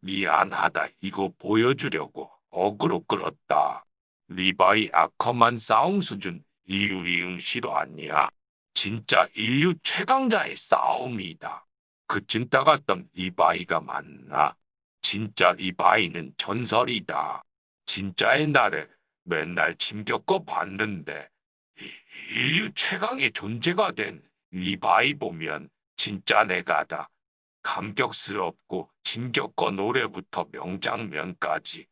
미안하다 이거 보여주려고 어그로 끌었다. 리바이 아커만 싸움 수준 이유이응 실화 아니야. 진짜 인류 최강자의 싸움이다. 그 찐따 같던 리바이가 맞나? 진짜 리바이는 전설이다. 진짜 옛날에 맨날 침겪어 봤는데 이- 인류 최강의 존재가 된 리바이 보면 진짜 내가다. 감격스럽고 진격거 노래부터 명장면까지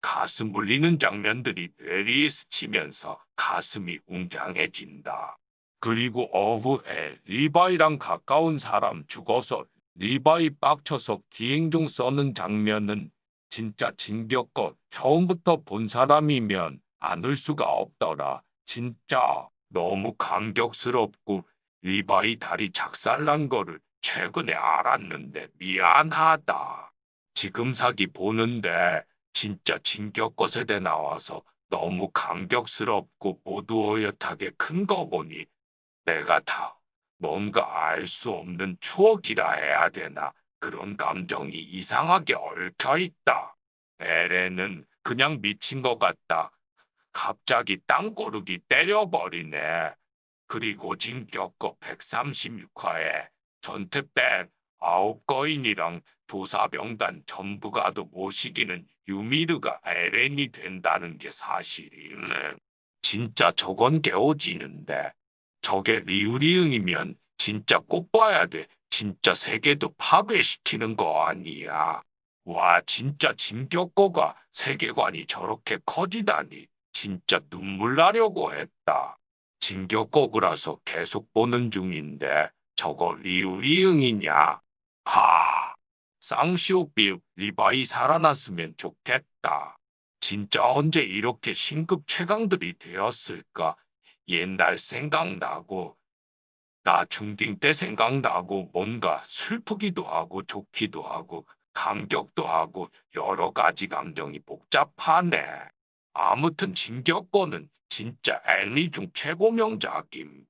가슴 울리는 장면들이 뇌리에 스치면서 가슴이 웅장해진다. 그리고 오후에 리바이랑 가까운 사람 죽어서 리바이 빡쳐서 기행종 써는 장면은 진짜 진격거 처음부터 본 사람이면 안울 수가 없더라. 진짜 너무 감격스럽고 리바이 다리 작살난 거를 최근에 알았는데 미안하다. 지금 사기 보는데 진짜 진격거 세대 나와서 너무 감격스럽고 모두 어엿하게 큰 거 보니 내가 다 뭔가 알 수 없는 추억이라 해야 되나 그런 감정이 이상하게 얽혀 있다. 에레는 그냥 미친 것 같다. 갑자기 땅고르기 때려버리네. 그리고 진격거 136화에 전태뺀 아홉 거인이랑 조사병단 전부 가도 모시기는 유미르가 에렌이 된다는 게 사실이네. 진짜 저건 개오지는데. 저게 리우리응이면 진짜 꼭 봐야 돼. 진짜 세계도 파괴시키는 거 아니야. 와, 진짜 진격거가 세계관이 저렇게 커지다니. 진짜 눈물 나려고 했다. 진격거그라서 계속 보는 중인데 저거 리우리응이냐? 하, 쌍시오비 리바이 살아났으면 좋겠다. 진짜 언제 이렇게 신급 최강들이 되었을까? 옛날 생각나고, 나 중딩 때 생각나고 뭔가 슬프기도 하고 좋기도 하고 감격도 하고 여러 가지 감정이 복잡하네. 아무튼 진격거는 진짜 애니 중 최고 명작임.